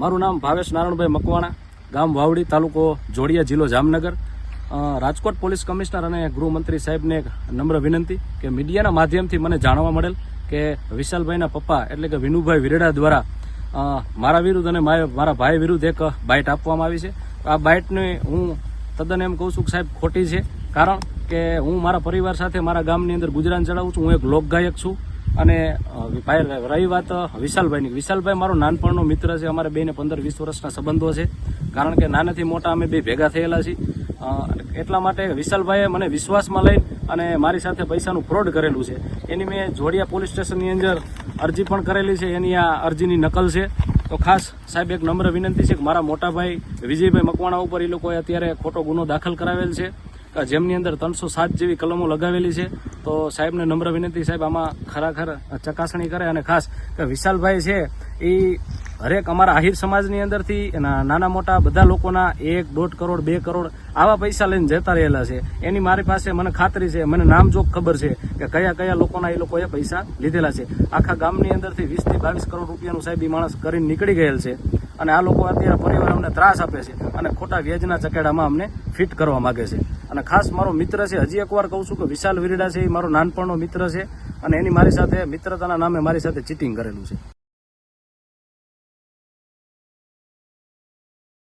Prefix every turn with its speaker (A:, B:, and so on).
A: મારું નામ ભાવેશ નારાયણભાઈ મકવાણા, ગામ વાવડી, તાલુકો જોડિયા જિલ્લો જામનગર. રાજકોટ પોલીસ કમિશનર અને ગૃહમંત્રી સાહેબને એક નમ્ર વિનંતી કે મીડિયાના માધ્યમથી મને જાણવા મળેલ કે વિશાલભાઈના પપ્પા એટલે કે વિનુભાઈ વિરડા દ્વારા મારા વિરુદ્ધ અને મારા ભાઈ વિરુદ્ધ એક બાઇટ આપવામાં આવી છે. આ બાઇટને હું તદ્દન એમ કહું છું કે સાહેબ ખોટી છે. કારણ કે હું મારા પરિવાર સાથે મારા ગામની અંદર ગુજરાન ચડાવું છું. હું એક લોકગાયક છું. અને ભાઈ, રહી વાત વિશાલભાઈની. વિશાલભાઈ મારો નાનપણનો મિત્ર છે. અમારે બેને પંદર વીસ વર્ષના સંબંધો છે. કારણ કે નાનાથી મોટા અમે બે ભેગા થયેલા છીએ. એટલા માટે વિશાલભાઈએ મને વિશ્વાસમાં લઈ અને મારી સાથે પૈસાનું ફ્રોડ કરેલું છે. એની મેં જોડિયા પોલીસ સ્ટેશનની અંદર અરજી પણ કરેલી છે. એની આ અરજીની નકલ છે. તો ખાસ સાહેબ એક નમ્ર વિનંતી છે કે મારા મોટાભાઈ વિજયભાઈ મકવાણા ઉપર એ લોકોએ અત્યારે ખોટો ગુનો દાખલ કરાવેલ છે. જેમની અંદર ત્રણસો સાત જેવી કલમો લગાવેલી છે, તો સાહેબને નમ્ર વિનંતી સાહેબ, આમાં ખરેખર ચકાસણી કરે અને ખાસ કે વિશાલભાઈ છે એ હરેક અમારા આહિર સમાજની અંદરથી એના નાના મોટા બધા લોકોના એક દોઢ કરોડ, બે કરોડ આવા પૈસા લઈને જતા રહેલા છે. એની મારી પાસે મને ખાતરી છે, મને નામ નામજોગ ખબર છે કે કયા કયા લોકોના એ લોકોએ પૈસા લીધેલા છે. આખા ગામની અંદરથી વીસથી બાવીસ કરોડ રૂપિયાનું સાહેબ એ માણસ કરીને નીકળી ગયેલ છે અને આ લોકો અત્યારે પરિવાર અમને ત્રાસ આપે છે અને ખોટા વ્યાજના ચકેડામાં અમને ફિટ કરવા માગે છે. અને ખાસ મારો મિત્ર છે, હજી એકવાર કહું છું કે વિશાલ વિરડા છે એ મારો નાનપણનો મિત્ર છે અને એની મારી સાથે મિત્રતાના નામે મારી સાથે ચીટિંગ કરેલું છે.